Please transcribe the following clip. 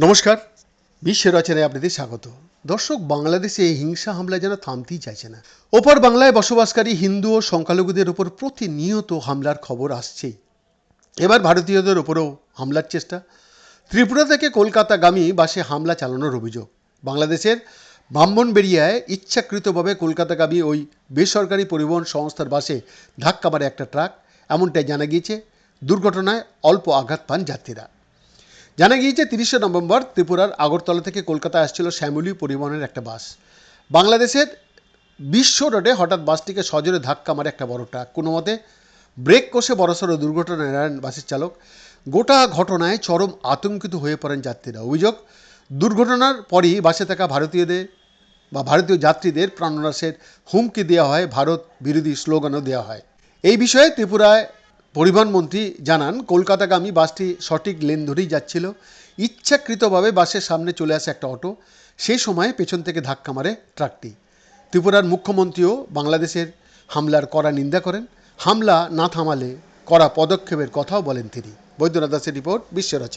নমস্কার। বিশ্বের রচনায় আপনাদের স্বাগত। দর্শক, বাংলাদেশে এই হিংসা হামলা যেন থামতেই চাইছে না। ওপর বাংলায় বসবাসকারী হিন্দু ও সংখ্যালঘুদের উপর প্রতিনিয়ত হামলার খবর আসছেই। এবার ভারতীয়দের উপরেও হামলার চেষ্টা। ত্রিপুরা থেকে কলকাতাগামী বাসে হামলা চালানোর অভিযোগ। বাংলাদেশের ব্রাহ্মণবেড়িয়ায় ইচ্ছাকৃতভাবে কলকাতাগামী ওই বেসরকারি পরিবহন সংস্থার বাসে ধাক্কা মারে একটা ট্রাক। এমনটাই জানা গিয়েছে। দুর্ঘটনায় অল্প আঘাত পান যাত্রীরা। জানা গিয়েছে, তিরিশে নভেম্বর ত্রিপুরার আগরতলা থেকে কলকাতা আসছিল শ্যামলী পরিবহনের একটা বাস। বাংলাদেশের বিশ্ব রোডে হঠাৎ বাসটিকে সজোরে ধাক্কা মারে একটা বড় ট্রাক। কোনো মতে, ব্রেক কষে বড়সড় দুর্ঘটনা এড়ান বাসের চালক গোটা ঘটনায় চরম আতঙ্কিত হয়ে পড়েন যাত্রীরা। অভিযোগ, দুর্ঘটনার পরই বাসে থাকা ভারতীয়দের বা ভারতীয় যাত্রীদের প্রাণনাশের হুমকি দেওয়া হয়, ভারত বিরোধী স্লোগানও দেওয়া হয়। এই বিষয়ে ত্রিপুরায় পরিবহন মন্ত্রী জানান, কলকাতাগামী বাসটি সঠিক লেন ধরেই যাচ্ছিল। ইচ্ছাকৃতভাবে বাসের সামনে চলে আসে একটা অটো। সেই সময় পেছন থেকে ধাক্কা মারে ট্রাকটি। ত্রিপুরার মুখ্যমন্ত্রীও বাংলাদেশের হামলার কড়া নিন্দা করেন। হামলা না থামালে কড়া পদক্ষেপের কথাও বলেন তিনি। বৈদ্যনাথ দাসের রিপোর্ট, বিশ্ব রচনা।